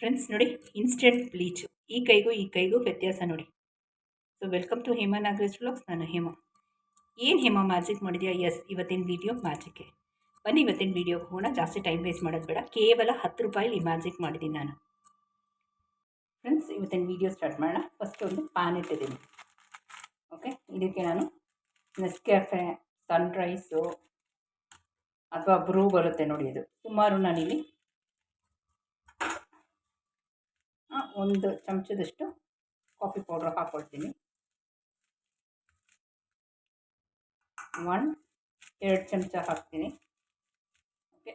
Friends ನೋಡಿ instant bleach ಈ ಕೈಗೂ ಈ ಕೈಗೂ ವ್ಯತ್ಯಾಸ ನೋಡಿ. So welcome to Hema Nagaraj blogs ನಾನು ಹೇಮಾ. ಏನು ಹೇಮಾ ಮ್ಯಾಜಿಕ್ ಮಾಡಿದೆಯಾ? ಎಸ್ ಇವತ್ತಿನ ವೀಡಿಯೋ ಮ್ಯಾಜಿಕ್ಕೆ ಬನ್ನಿ, ಇವತ್ತಿನ ವೀಡಿಯೋಗೆ ಹೋಗೋಣ. ಜಾಸ್ತಿ ಟೈಮ್ ವೇಸ್ಟ್ ಮಾಡೋದು ಬೇಡ. ಕೇವಲ ಹತ್ತು ರೂಪಾಯಿಲಿ ಈ ಮ್ಯಾಜಿಕ್ ಮಾಡಿದ್ದೀನಿ ನಾನು. ಫ್ರೆಂಡ್ಸ್ ಇವತ್ತಿನ ವೀಡಿಯೋ ಸ್ಟಾರ್ಟ್ ಮಾಡೋಣ. ಫಸ್ಟ್ ಒಂದು ಪ್ಯಾನ್ ಇಟ್ಟಿದ್ದೀನಿ. ಓಕೆ ಇದಕ್ಕೆ ನಾನು ನೆಸ್ಕ್ಯಾಫೆ ಸನ್ರೈಸು ಅಥವಾ ಬ್ರೂ ಬರುತ್ತೆ ನೋಡಿ ಇದು. ಸುಮಾರು ನಾನಿಲ್ಲಿ ಆ, ಒಂದು ಚಮಚದಷ್ಟು ಕಾಫಿ ಪೌಡ್ರ್ ಹಾಕ್ಕೊಳ್ತೀನಿ ಒನ್ ಎರಡು ಚಮಚ ಹಾಕ್ತೀನಿ. ಓಕೆ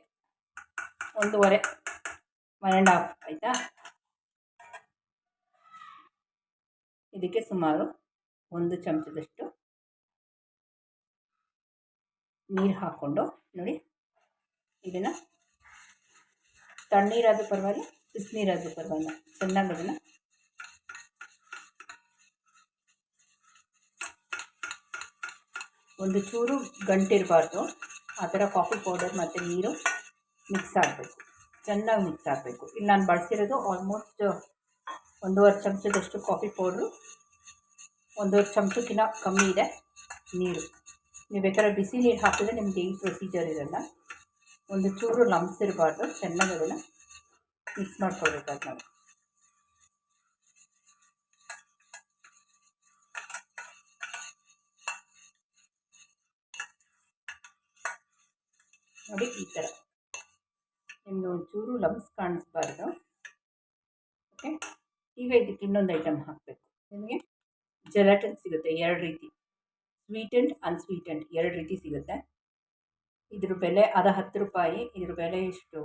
ಒಂದೂವರೆ ಒನ್ ಆ್ಯಂಡ್ ಹಾಫ್ ಆಯಿತಾ? ಇದಕ್ಕೆ ಸುಮಾರು ಒಂದು ಚಮಚದಷ್ಟು ನೀರು ಹಾಕ್ಕೊಂಡು ನೋಡಿ. ಇದನ್ನು ತಣ್ಣೀರಾದರೂ ಪರವಾಗಿಲ್ಲ. ಬಿಸಿನೀರಾದರೂ ಪರವಾಗಿಲ್ಲ ಚೆನ್ನಾಗಿ ಅದನ್ನು ಒಂದು ಚೂರು ಗಂಟಿರಬಾರ್ದು. ಆ ಥರ ಕಾಫಿ ಪೌಡರ್ ಮತ್ತು ನೀರು ಮಿಕ್ಸ್ ಆಗಬೇಕು. ಚೆನ್ನಾಗಿ ಮಿಕ್ಸ್ ಆಗಬೇಕು. ಇಲ್ಲಿ ನಾನು ಬಳಸಿರೋದು ಆಲ್ಮೋಸ್ಟ್ ಒಂದೂವರೆ ಚಮಚದಷ್ಟು ಕಾಫಿ ಪೌಡ್ರು. ಒಂದೂವರೆ ಚಮಚಕ್ಕಿಂತ ಕಮ್ಮಿ ಇದೆ ನೀರು. ನೀವು ಬೇಕಾದ್ರೆ ಬಿಸಿ ನೀರು ಹಾಕಿದ್ರೆ ನಿಮ್ಗೆ ಏನು ಪ್ರೊಸೀಜರ್ ಇರಲ್ಲ. ಒಂದು ಚೂರು ಲಂಪ್ಸ್ ಇರಬಾರ್ದು. ಚೆನ್ನಾಗಿ ಮಿಕ್ಸ್ ಮಾಡ್ಕೊಳ್ಬೇಕಾಗಿ ನಾವು. ನೋಡಿ ಈ ಥರ ನಿಮ್ಗೆ ಚೂರು ಲಮ್ಸ್ ಕಾಣಿಸ್ಬಾರ್ದು. ಓಕೆ ಈಗ ಇದಕ್ಕೆ ಇನ್ನೊಂದು ಐಟಮ್ ಹಾಕಬೇಕು. ನಿಮಗೆ ಜೆಲಾಟಿನ್ ಸಿಗುತ್ತೆ ಎರಡು ರೀತಿ. ಸ್ವೀಟೆಂಡ್ ಅನ್ಸ್ವೀಟೆಂಡ್ ಎರಡು ರೀತಿ ಸಿಗುತ್ತೆ. ಇದ್ರ ಬೆಲೆ ಅದು ಹತ್ತು ರೂಪಾಯಿ, ಇದ್ರ ಬೆಲೆ ಎಷ್ಟು?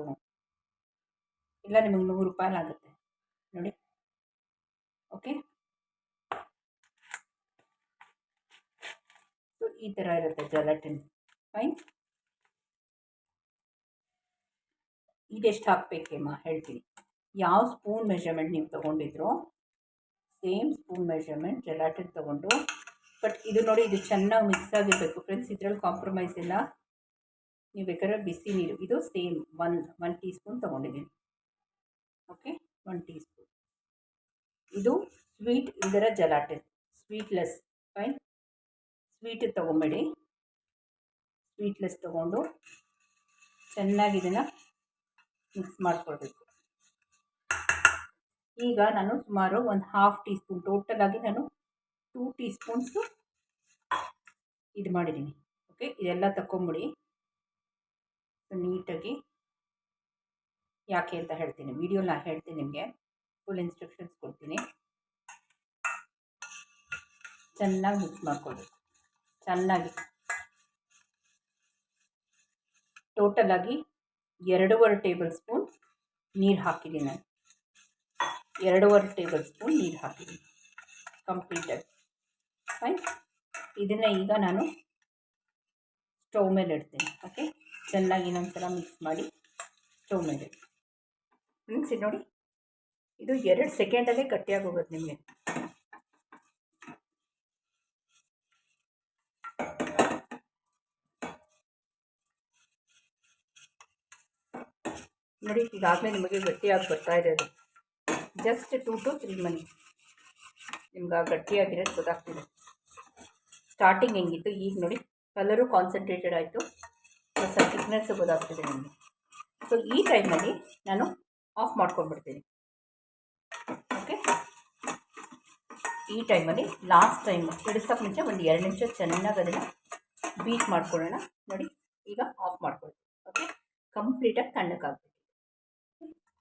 ಇಲ್ಲ ನಿಮಗೆ ನೂರು ರೂಪಾಯಿ ಆಗುತ್ತೆ. ನೋಡಿ. ಓಕೆ ಈ ಥರ ಇರುತ್ತೆ ಜೆಲಾಟಿನ್ ಫೈನ್ ಇದೆಷ್ಟು ಹಾಕಬೇಕೇಮ್ಮ ಹೇಳ್ತೀನಿ. ಯಾವ ಸ್ಪೂನ್ ಮೆಷರ್ಮೆಂಟ್ ನೀವು ತೊಗೊಂಡಿದ್ರು ಸೇಮ್ ಸ್ಪೂನ್ ಮೆಷರ್ಮೆಂಟ್ ಜಲಾಟಿನ್ ತೊಗೊಂಡು ಬಟ್ ಇದು ನೋಡಿ ಇದು ಚೆನ್ನಾಗಿ ಮಿಕ್ಸ್ ಆಗಿರಬೇಕು. ಫ್ರೆಂಡ್ಸ್ ಇದರಲ್ಲಿ ಕಾಂಪ್ರಮೈಸ್ ಇಲ್ಲ. ನೀವು ಬೇಕಾದ್ರೆ ಬಿಸಿ ನೀರು, ಇದು same one one teaspoon ತೊಗೊಂಡಿದ್ದೀನಿ. ಓಕೆ ಒನ್ ಟೀ ಸ್ಪೂನ್ ಇದು ಸ್ವೀಟ್ ಇದರ ಜಲಾಟಿನ್ ಸ್ವೀಟ್ಲೆಸ್ ಫೈನ್ ಸ್ವೀಟ್ ತೊಗೊಂಬೇಡಿ. ಸ್ವೀಟ್ಲೆಸ್ ತೊಗೊಂಡು ಚೆನ್ನಾಗಿ ಇದನ್ನು ಮಿಕ್ಸ್ ಮಾಡ್ಕೊಳ್ಬೇಕು. ಈಗ ನಾನು ಸುಮಾರು ಒಂದು ಹಾಫ್ ಟೀ ಸ್ಪೂನ್ ಟೋಟಲಾಗಿ ನಾನು ಟೂ ಟೀ ಸ್ಪೂನ್ಸು ಇದು ಮಾಡಿದ್ದೀನಿ. ಓಕೆ ಇದೆಲ್ಲ ತಗೊಂಬಿಡಿ ನೀಟಾಗಿ ಯಾಕೆ ಅಂತ ಹೇಳ್ತೀನಿ. ವಿಡಿಯೋನ ಹೇಳ್ತೀನಿ ನಿಮಗೆ. ಫುಲ್ ಇನ್ಸ್ಟ್ರಕ್ಷನ್ಸ್ ಕೊಡ್ತೀನಿ. ಚೆನ್ನಾಗಿ ಮಿಕ್ಸ್ ಮಾಡ್ಕೊಳ್ಬೇಕು. ಚೆನ್ನಾಗಿ. ಟೋಟಲಾಗಿ ಎರಡೂವರೆ ಟೇಬಲ್ ಸ್ಪೂನ್ ನೀರು ಹಾಕಿದ್ದೀನಿ ನಾನು. ಎರಡೂವರೆ ಟೇಬಲ್ ಸ್ಪೂನ್ ನೀರು ಹಾಕಿದ್ದೀನಿ. ಕಂಪ್ಲೀಟಾಗಿ ಫೈನ್ ಇದನ್ನು ಈಗ ನಾನು ಸ್ಟವ್ ಮೇಲೆ ಇಡ್ತೀನಿ. ಓಕೆ ಚೆನ್ನಾಗಿ ಇನ್ನೊಂದ್ಸಲ ಮಿಕ್ಸ್ ಮಾಡಿ ಸ್ಟವ್ ಮೇಲೆ ಮಿಕ್ಸಿ ನೋಡಿ, ಇದು ಎರಡು ಸೆಕೆಂಡಲ್ಲೇ ಗಟ್ಟಿಯಾಗಿ ಹೋಗುತ್ತೆ ನಿಮಗೆ. ನೋಡಿ, ಈಗಾಗಲೇ ನಿಮಗೆ ಗಟ್ಟಿಯಾಗಿ ಬರ್ತಾ ಇದೆ ಅದು. ಜಸ್ಟ್ ಟೂ ಟು ತ್ರೀ ಮನಿ. ನಿಮ್ಗೆ ಆ ಗಟ್ಟಿಯಾಗಿರೋದು ಗೊತ್ತಾಗ್ತಿದೆ. ಸ್ಟಾರ್ಟಿಂಗ್ ಹೆಂಗಿತ್ತು? ಈಗ ನೋಡಿ ಕಲರು ಕಾನ್ಸಂಟ್ರೇಟೆಡ್ ಆಯಿತು. ಸ್ವಲ್ಪ ಥಿಕ್ನೆಸ್ ಗೊತ್ತಾಗ್ತಿದೆ ನಿಮಗೆ. ಸೊ ಈ ಟೈಮಲ್ಲಿ ನಾನು ಆಫ್ ಮಾಡ್ಕೊಂಡ್ಬಿಡ್ತೀನಿ. ಓಕೆ ಈ ಟೈಮಲ್ಲಿ ಲಾಸ್ಟ್ ಟೈಮ್ ಬಿಡಿಸೋಕೆ ಮುಂಚೆ ಒಂದು ಎರಡು ನಿಮಿಷ ಚೆನ್ನಾಗಿ ಅದನ್ನು ಬೀಟ್ ಮಾಡ್ಕೊಳ್ಳೋಣ. ನೋಡಿ, ಈಗ ಆಫ್ ಮಾಡ್ಕೊಳ್ತೀವಿ ಓಕೆ ಕಂಪ್ಲೀಟಾಗಿ ತಣ್ಣಕ್ಕಾಗಬೇಕು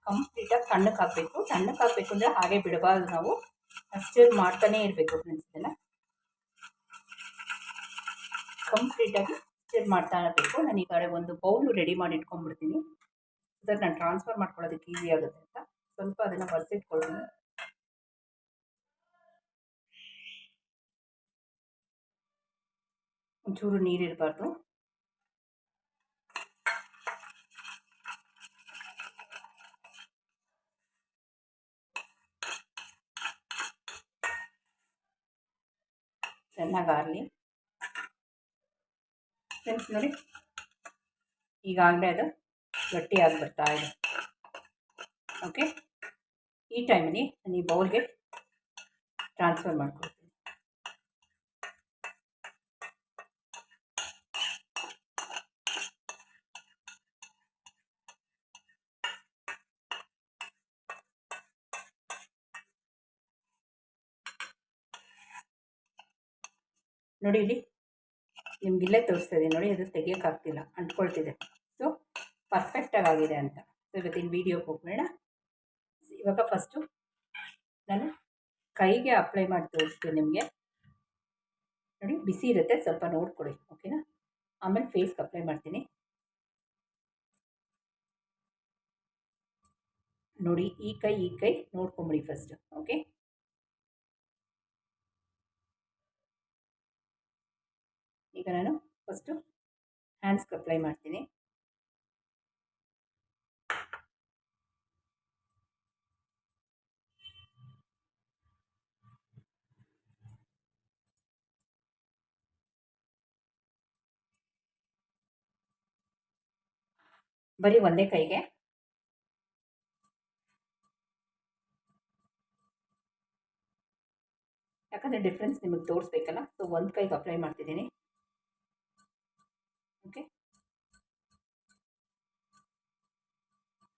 ಕಂಪ್ಲೀಟಾಗಿ ತಣ್ಣಕ್ಕಾಗಬೇಕು ತಣ್ಣಕ್ಕಾಗಬೇಕು ಅಂದರೆ ಹಾಗೆ ಬಿಡಬಾರ್ದು ನಾವು. ಸ್ಟಿರ್ ಮಾಡ್ತಾನೇ ಇರಬೇಕು ಫ್ರೆಂಡ್ಸ್ ಕಂಪ್ಲೀಟಾಗಿ ಸ್ಟಿರ್ ಮಾಡ್ತಾ ಇರಬೇಕು. ನಾನು ಈಗ ಒಂದು ಬೌಲು ರೆಡಿ ಮಾಡಿ ಇಟ್ಕೊಂಡ್ಬಿಡ್ತೀನಿ. ಅದಕ್ಕೆ ನಾನು ಟ್ರಾನ್ಸ್ಫರ್ ಮಾಡ್ಕೊಳ್ಳೋದಕ್ಕೆ ಈಸಿ ಆಗುತ್ತೆ ಅಂತ. ಸ್ವಲ್ಪ ಅದನ್ನು ಬರೆಸಿಟ್ಕೊಳ್ತೀನಿ. ಒಂಚೂರು ನೀರಿರಬಾರ್ದು ಚೆನ್ನಾಗಿ ಆರಲಿ ಫ್ರೆಂಡ್ಸ್ ನೋಡಿ, ಈಗಾಗಲೇ ಅದು ಗಟ್ಟಿಯಾಗಿ ಬರ್ತಾ ಇದೆ. ಓಕೆ ಈ ಟೈಮಲ್ಲಿ ನಾನು ಈ ಬೌಲ್ಗೆ ಟ್ರಾನ್ಸ್ಫರ್ ಮಾಡ್ಕೊಳ್ತೀನಿ ನೋಡಿ ಇಲ್ಲಿ ನಿಮ್ಗೆ ಇಲ್ಲೇ ತೋರಿಸ್ತಾ ಇದೆ ನೋಡಿ, ಅದು ತೆಗಿಯೋಕ್ಕಾಗ್ತಿಲ್ಲ ಅಂಟ್ಕೊಳ್ತಿದೆ ಸೊ ಪರ್ಫೆಕ್ಟಾಗಿ ಆಗಿದೆ ಅಂತ ಇವತ್ತಿನ ವೀಡಿಯೋಗೆ ಹೋಗೋಣ. ಇವಾಗ ಫಸ್ಟು ನಾನು ಕೈಗೆ ಅಪ್ಲೈ ಮಾಡಿ ತೋರಿಸ್ತೀನಿ ನಿಮಗೆ. ನೋಡಿ ಬಿಸಿ ಇರುತ್ತೆ, ಸ್ವಲ್ಪ ನೋಡ್ಕೊಳ್ಳಿ ಓಕೆನಾ ಆಮೇಲೆ ಫೇಸ್ಗೆ ಅಪ್ಲೈ ಮಾಡ್ತೀನಿ. ನೋಡಿ, ಈ ಕೈ ಈ ಕೈ ನೋಡ್ಕೊಂಬಿಡಿ ಫಸ್ಟ್ ಓಕೆ ಈಗ ನಾನು ಫಸ್ಟು ಹ್ಯಾಂಡ್ಸ್ಗೆ ಅಪ್ಲೈ ಮಾಡ್ತೀನಿ. ಬರೀ ಒಂದೇ ಕೈಗೆ. ಯಾಕಂದರೆ ಡಿಫ್ರೆನ್ಸ್ ನಿಮಗೆ ತೋರಿಸ್ಬೇಕಲ್ಲ ಸೊ ಒಂದು ಕೈಗೆ ಅಪ್ಲೈ ಮಾಡ್ತಿದ್ದೀನಿ. ಓಕೆ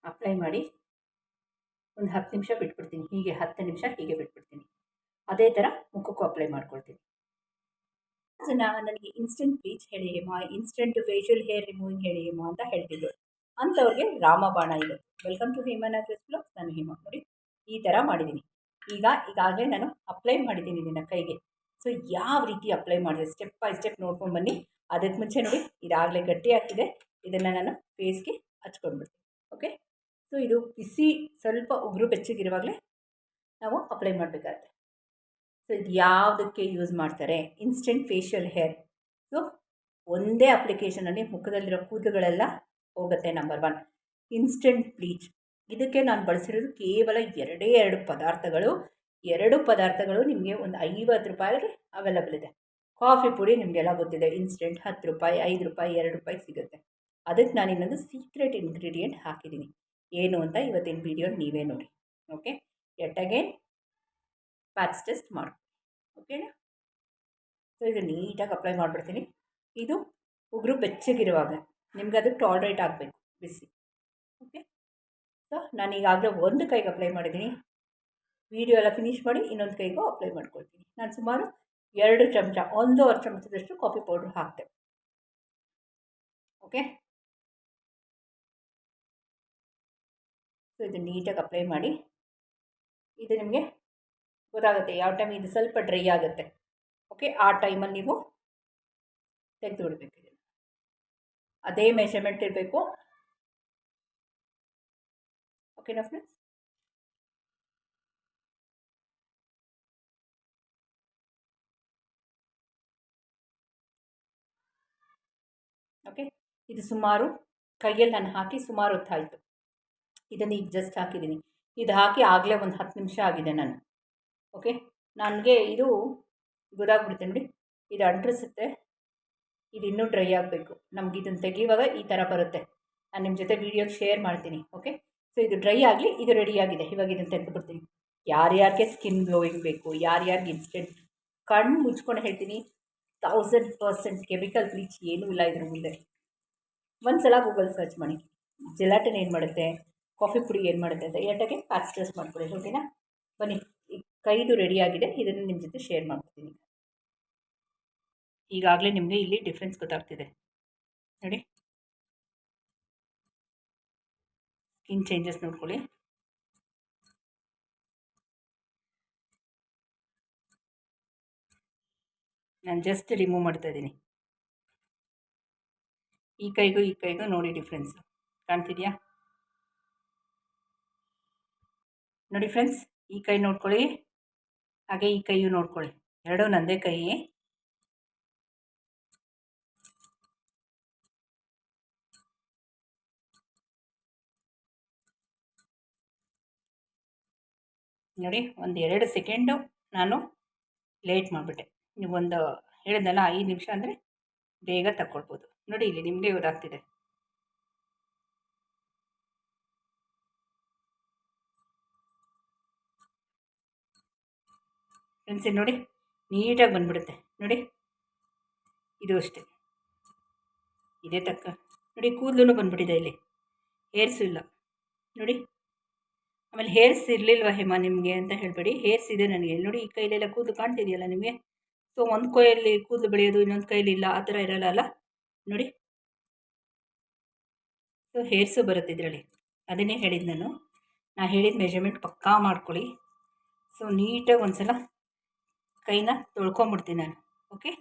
ಅಪ್ಲೈ ಮಾಡಿ ಒಂದು ಹತ್ತು ನಿಮಿಷ ಬಿಟ್ಬಿಡ್ತೀನಿ. ಹೀಗೆ ಹತ್ತು ನಿಮಿಷ ಹೀಗೆ ಬಿಟ್ಬಿಡ್ತೀನಿ. ಅದೇ ಥರ ಮುಖಕ್ಕೂ ಅಪ್ಲೈ ಮಾಡ್ಕೊಳ್ತೀನಿ. ನಾನು ನನಗೆ ಇನ್ಸ್ಟೆಂಟ್ ಬ್ಲೀಚ್ ಹೇಳಿ ಅಮ್ಮ ಇನ್ಸ್ಟೆಂಟ್ ಫೇಶಿಯಲ್ ಹೇರ್ ರಿಮೂವಿಂಗ್ ಹೇಳಿ ಹೇಮ ಅಂತ ಹೇಳ್ತಿದ್ರು ಅಂಥವ್ರಿಗೆ ರಾಮಬಾಣ ಇದೆ. ವೆಲ್ಕಮ್ ಟು ಹೇಮನಾಗ್ರೆಸ್ ಬ್ಲಾಗ್ ನಾನು ಹೇಮ ನೋಡಿ ಈ ಥರ ಮಾಡಿದ್ದೀನಿ. ಈಗ, ಈಗಾಗಲೇ ನಾನು ಅಪ್ಲೈ ಮಾಡಿದ್ದೀನಿ ಇದನ್ನು ಕೈಗೆ. ಸೊ ಯಾವ ರೀತಿ ಅಪ್ಲೈ ಮಾಡಿದೆ? ಸ್ಟೆಪ್ ಬೈ ಸ್ಟೆಪ್ ನೋಡ್ಕೊಂಡು ಬನ್ನಿ. ಅದಕ್ಕೆ ಮುಂಚೆ ನೋಡಿ, ಇದಾಗಲೇ ಗಟ್ಟಿ ಆಗ್ತಿದೆ. ಇದನ್ನು ನಾನು ಫೇಸ್ಗೆ ಹಚ್ಕೊಂಡ್ಬಿಡ್ತೀನಿ. ಓಕೆ ಸೊ ಇದು ಬಿಸಿ, ಸ್ವಲ್ಪ ಉಗುರು ಬೆಚ್ಚಗಿರುವಾಗಲೇ ನಾವು ಅಪ್ಲೈ ಮಾಡಬೇಕಾಗತ್ತೆ. ಸೊ ಇದು ಯಾವುದಕ್ಕೆ ಯೂಸ್ ಮಾಡ್ತಾರೆ? ಇನ್ಸ್ಟೆಂಟ್ ಫೇಶಿಯಲ್ ಹೇರ್ ಸೊ ಒಂದೇ ಅಪ್ಲಿಕೇಶನಲ್ಲಿ ಮುಖದಲ್ಲಿರೋ ಕೂದಲುಗಳೆಲ್ಲ ಹೋಗುತ್ತೆ ನಂಬರ್ ಒನ್ ಇನ್ಸ್ಟೆಂಟ್ ಬ್ಲೀಚ್ ಇದಕ್ಕೆ ನಾನು ಬಳಸಿರೋದು ಕೇವಲ ಎರಡೇ ಎರಡು ಪದಾರ್ಥಗಳು. ಎರಡು ಪದಾರ್ಥಗಳು ನಿಮಗೆ ಒಂದು ಐವತ್ತು ರೂಪಾಯಿಗೆ ಅವೈಲಬಲ್ ಇದೆ. ಕಾಫಿ ಪುಡಿ ನಿಮಗೆಲ್ಲ ಗೊತ್ತಿದೆ ಇನ್ಸ್ಟೆಂಟ್ ಹತ್ತು ರೂಪಾಯಿ, ಐದು ರೂಪಾಯಿ, ಎರಡು ರೂಪಾಯಿ ಸಿಗುತ್ತೆ. ಅದಕ್ಕೆ ನಾನು ಇನ್ನೊಂದು ಸೀಕ್ರೆಟ್ ಇಂಗ್ರೀಡಿಯೆಂಟ್ ಹಾಕಿದ್ದೀನಿ. ಏನು ಅಂತ ಇವತ್ತಿನ ವೀಡಿಯೋ ನೀವೇ ನೋಡಿ. Okay at again patch test ಮಾಡಿ. ಓಕೆನಾ ಸೊ ಇದು ನೀಟಾಗಿ ಅಪ್ಲೈ ಮಾಡಿಬಿಡ್ತೀನಿ. ಇದು ಉಗುರು ಬೆಚ್ಚಗಿರುವಾಗ. ನಿಮ್ಗೆ ಅದಕ್ಕೆ ಟಾಲ್ರೇಟ್ ಆಗಬೇಕು, ಬಿಸಿ. ಓಕೆ ಸೊ ನಾನು ಈಗಾಗಲೇ ಒಂದು ಕೈಗೆ ಅಪ್ಲೈ ಮಾಡಿದ್ದೀನಿ ವೀಡಿಯೋ ಎಲ್ಲ ಫಿನಿಷ್ ಮಾಡಿ ಇನ್ನೊಂದು ಕೈಗೂ ಅಪ್ಲೈ ಮಾಡ್ಕೊಳ್ತೀನಿ. ನಾನು ಸುಮಾರು ಎರಡು ಚಮಚ, ಒಂದೂವರೆ ಚಮಚದಷ್ಟು ಕಾಫಿ ಪೌಡ್ರ್ ಹಾಕ್ತೆ. ಓಕೆ ಸೊ ಇದು ನೀಟಾಗಿ ಅಪ್ಲೈ ಮಾಡಿ. ಇದು ನಿಮಗೆ ಗೊತ್ತಾಗುತ್ತೆ, ಯಾವ ಟೈಮ್ ಇದು ಸ್ವಲ್ಪ ಡ್ರೈ ಆಗುತ್ತೆ. ಓಕೆ ಆ ಟೈಮಲ್ಲಿ ನೀವು ತೆಗೆದು ಬಿಡಬೇಕು ಅದೇ ಮೆಷರ್ಮೆಂಟ್ ಇರಬೇಕು. ಓಕೆನಾ ಫ್ರೆಂಡ್ಸ್ ಓಕೆ ಇದು ಸುಮಾರು, ಕೈಯಲ್ಲಿ ನಾನು ಹಾಕಿ ಸುಮಾರು ಹೊತ್ತಾಯಿತು ಇದನ್ನು ಈಗ ಜಸ್ಟ್ ಹಾಕಿದ್ದೀನಿ. ಇದು ಹಾಕಿ ಆಗಲೇ ಒಂದು ಹತ್ತು ನಿಮಿಷ ಆಗಿದೆ ನಾನು. ಓಕೆ ನನಗೆ ಇದು ಗೊತ್ತಾಗ್ಬಿಡುತ್ತೆ ನೋಡಿ ಇದು ಅಂಟ್ರಿಸುತ್ತೆ. ಇದು ಇನ್ನೂ ಡ್ರೈ ಆಗಬೇಕು. ನಮ್ಗೆ ಇದನ್ನು ತೆಗೆಯುವಾಗ ಈ ಥರ ಬರುತ್ತೆ. ನಾನು ನಿಮ್ಮ ಜೊತೆ ವೀಡಿಯೋಗೆ ಶೇರ್ ಮಾಡ್ತೀನಿ ಓಕೆ ಸೊ ಇದು ಡ್ರೈ ಆಗಲಿ, ಇದು ರೆಡಿಯಾಗಿದೆ ಇವಾಗ ಇದನ್ನು ತೆಗೆದುಬಿಡ್ತೀನಿ. ಯಾರ್ಯಾರಿಗೆ ಸ್ಕಿನ್ ಗ್ಲೋಯಿಂಗ್ ಬೇಕು, ಯಾರ್ಯಾರಿಗೆ ಇನ್ಸ್ಟೆಂಟ್ ಕಣ್ಣು ಮುಚ್ಕೊಂಡು ಹೇಳ್ತೀನಿ ತೌಸಂಡ್ ಪರ್ಸೆಂಟ್ ಕೆಮಿಕಲ್ ಬ್ಲೀಚ್ ಏನೂ ಇಲ್ಲ ಇದ್ರ ಮುಂದೆ. ಒಂದು ಸಲ ಗೂಗಲ್ ಸರ್ಚ್ ಮಾಡಿ. ಜೆಲಾಟಿನ್ ಏನು ಮಾಡುತ್ತೆ ಕಾಫಿ ಪುಡಿ ಏನು ಮಾಡುತ್ತೆ ಅಂತ ಎರಡಕ್ಕೆ ಪ್ಯಾಚ್ ಟೆಸ್ಟ್ ಮಾಡ್ಕೊಳ್ಳಿ ಓಕೆನಾ ಬನ್ನಿ ಕೈದು ರೆಡಿಯಾಗಿದೆ ಇದನ್ನು ನಿಮ್ಮ ಜೊತೆ ಶೇರ್ ಮಾಡ್ತೀನಿ. ಈಗಾಗಲೇ ನಿಮಗೆ ಇಲ್ಲಿ ಡಿಫ್ರೆನ್ಸ್ ಗೊತ್ತಾಗ್ತಿದೆ. ನೋಡಿ. ಸ್ಕಿನ್ ಚೇಂಜಸ್ ನೋಡ್ಕೊಳ್ಳಿ. ನಾನು ಜಸ್ಟ್ ರಿಮೂವ್ ಮಾಡ್ತಾ ಇದ್ದೀನಿ. ಈ ಕೈಗೂ ಈ ಕೈಗೂ ನೋಡಿ ಡಿಫ್ರೆನ್ಸ್ ಕಾಣ್ತಿದೆಯಾ? ನೋಡಿ ಫ್ರೆಂಡ್ಸ್ ಈ ಕೈ ನೋಡ್ಕೊಳ್ಳಿ. ಹಾಗೆ ಈ ಕೈಯು ನೋಡ್ಕೊಳ್ಳಿ. ಎರಡೂ ನಂದೇ ಕೈ ನೋಡಿ, ಒಂದು ಎರಡು ಸೆಕೆಂಡು ನಾನು ಲೇಟ್ ಮಾಡಿಬಿಟ್ಟೆ. ನೀವು ಒಂದು ಹೇಳಿದ್ನಲ್ಲ, ಐದು ನಿಮಿಷ ಅಂದರೆ ಬೇಗ ತಗೊಳ್ಬೋದು ನೋಡಿ, ಇಲ್ಲಿ ನಿಮಗೆ ಗೊತ್ತಾಗ್ತಿದೆ. ಫ್ರೆಂಡ್ಸ್ ನೋಡಿ, ನೀಟಾಗಿ ಬಂದ್ಬಿಡುತ್ತೆ. ನೋಡಿ, ಇದು ಅಷ್ಟೆ. ಇದೇ ತಕ್ಕ. ನೋಡಿ, ಕೂದಲು ಬಂದ್ಬಿಟ್ಟಿದೆ ಇಲ್ಲಿ. ಏರ್ಸು ಇಲ್ಲ. ನೋಡಿ ಆಮೇಲೆ ಹೇರ್ಸ್ ಇರಲಿಲ್ವ ಹೇಮಾ ನಿಮಗೆ ಅಂತ ಹೇಳಬೇಡಿ. ಹೇರ್ಸ್ ಇದೆ ನನಗೆ. ನೋಡಿ ಈ ಕೈಲೆಲ್ಲ ಕೂದಲು ಕಾಣ್ತಿದೆಯಲ್ಲ ನಿಮಗೆ? ಸೊ ಒಂದು ಕೈಯಲ್ಲಿ ಕೂದಲು ಬೆಳೆಯೋದು, ಇನ್ನೊಂದು ಕೈಲಿ ಇಲ್ಲ, ಆ ಥರ ಇರಲ್ಲ ಅಲ್ಲ? ನೋಡಿ. ಸೊ ಹೇರ್ಸು ಬರುತ್ತೆ ಇದರಲ್ಲಿ. ಅದನ್ನೇ ಹೇಳಿದ್ದು ನಾನು. ನಾ ಹೇಳಿದ ಮೆಜರ್ಮೆಂಟ್ ಪಕ್ಕಾ ಮಾಡ್ಕೊಳ್ಳಿ. ಸೊ ನೀಟಾಗಿ ಒಂದು ಸಲ ಕೈನ ತೊಳ್ಕೊಂಬಿಡ್ತೀನಿ ನಾನು. ಓಕೆ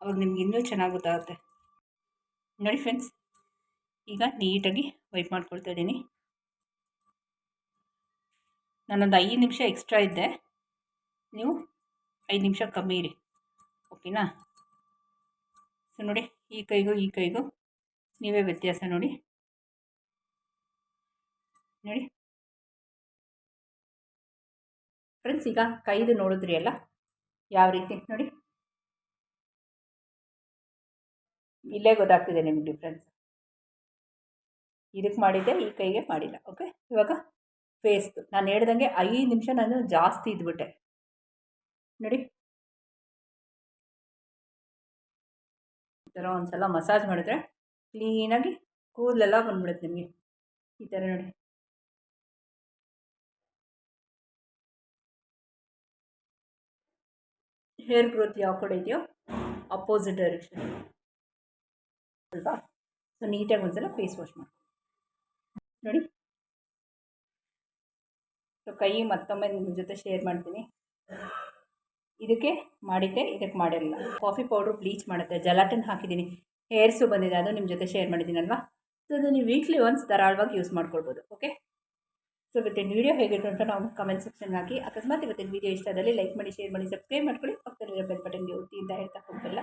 ಅವಾಗ ನಿಮ್ಗೆ ಇನ್ನೂ ಚೆನ್ನಾಗಿ ಗೊತ್ತಾಗುತ್ತೆ. ನೋಡಿ ಫ್ರೆಂಡ್ಸ್ ಈಗ ನೀಟಾಗಿ ವೈಪ್ ಮಾಡ್ಕೊಳ್ತಾ ಇದ್ದೀನಿ. ನಾನೊಂದು ಐದು ನಿಮಿಷ ಎಕ್ಸ್ಟ್ರಾ ಇದ್ದೆ. ನೀವು ಐದು ನಿಮಿಷ ಕಮ್ಮಿ ಇರಿ. ಓಕೆನಾ ಸೊ ನೋಡಿ, ಈ ಕೈಗೂ ಈ ಕೈಗೂ ನೀವೇ ವ್ಯತ್ಯಾಸ ನೋಡಿ. ನೋಡಿ. ಫ್ರೆಂಡ್ಸ್ ಈಗ ಕೈದು ನೋಡಿದ್ರಿ ಅಲ್ಲ? ಯಾವ ರೀತಿ? ನೋಡಿ. ಇಲ್ಲೇ ಗೊತ್ತಾಗ್ತಿದೆ ನಿಮ್ಗೆ ಡಿಫ್ರೆನ್ಸ್ ಇದಕ್ಕೆ ಮಾಡಿದ್ದೆ, ಈ ಕೈಗೆ ಮಾಡಿಲ್ಲ. ಓಕೆ ಇವಾಗ ಫೇಸ್ದು ನಾನು ಹೇಳ್ದಂಗೆ ಐದು ನಿಮಿಷ ನಾನು ಜಾಸ್ತಿ ಇದ್ಬಿಟ್ಟೆ. ನೋಡಿ. ಈ ಥರ ಒಂದು ಸಲ ಮಸಾಜ್ ಮಾಡಿದ್ರೆ ಕ್ಲೀನಾಗಿ ಕೂದಲೆಲ್ಲ ಬಂದ್ಬಿಡುತ್ತೆ ನಿಮಗೆ. ಈ ಥರ ನೋಡಿ. ಹೇರ್ ಗ್ರೋತ್ ಯಾವ ಕಡೆ ಇದೆಯೋ ಅಪೋಸಿಟ್ ಡೈರೆಕ್ಷನ್ ಅಲ್ವಾ ಸೊ ನೀಟಾಗಿ ಒಂದ್ಸಲ ಫೇಸ್ ವಾಶ್ ಮಾಡಿ. ನೋಡಿ. ಸೊ ಕೈ ಮತ್ತೊಮ್ಮೆ ನಿಮ್ಮ ಜೊತೆ ಶೇರ್ ಮಾಡ್ತೀನಿ. ಇದಕ್ಕೆ ಮಾಡಿದ್ದೆ, ಇದಕ್ಕೆ ಮಾಡಿರಲಿಲ್ಲ ಕಾಫಿ ಪೌಡ್ರು ಬ್ಲೀಚ್ ಮಾಡುತ್ತೆ ಜಲಾಟನ್ ಹಾಕಿದ್ದೀನಿ. ಹೇರ್ಸು ಬಂದಿದೆ, ಅದು ನಿಮ್ಮ ಜೊತೆ ಶೇರ್ ಮಾಡಿದ್ದೀನಲ್ವಾ? ಸೊ ಅದು ನೀವು ವೀಕ್ಲಿ ಒನ್ಸ್ ಧಾರಾಳವಾಗಿ ಯೂಸ್ ಮಾಡ್ಕೊಳ್ಬೋದು ಓಕೆ ಸೊ ಇವತ್ತಿನ ವೀಡಿಯೋ ಹೇಗಿತ್ತು ಅಂತ ನಾವು ಕಮೆಂಟ್ ಸೆಕ್ಷನ್ ಹಾಕಿ, ಅಕಸ್ಮಾತ್ ಇವತ್ತಿನ ವೀಡಿಯೋ ಇಷ್ಟ ಆದಲ್ಲಿ ಲೈಕ್ ಮಾಡಿ ಶೇರ್ ಮಾಡಿ ಸಬ್ಸ್ಕ್ರೈಬ್ ಮಾಡ್ಕೊಳ್ಳಿ. ಪಕ್ಕದಲ್ಲಿರೋ ಬೆಲ್ ಬಟನ್ಗೆ ಒತ್ತಿ ಅಂತ ಹೇಳ್ತಾ ಹೋಗಲ್ಲ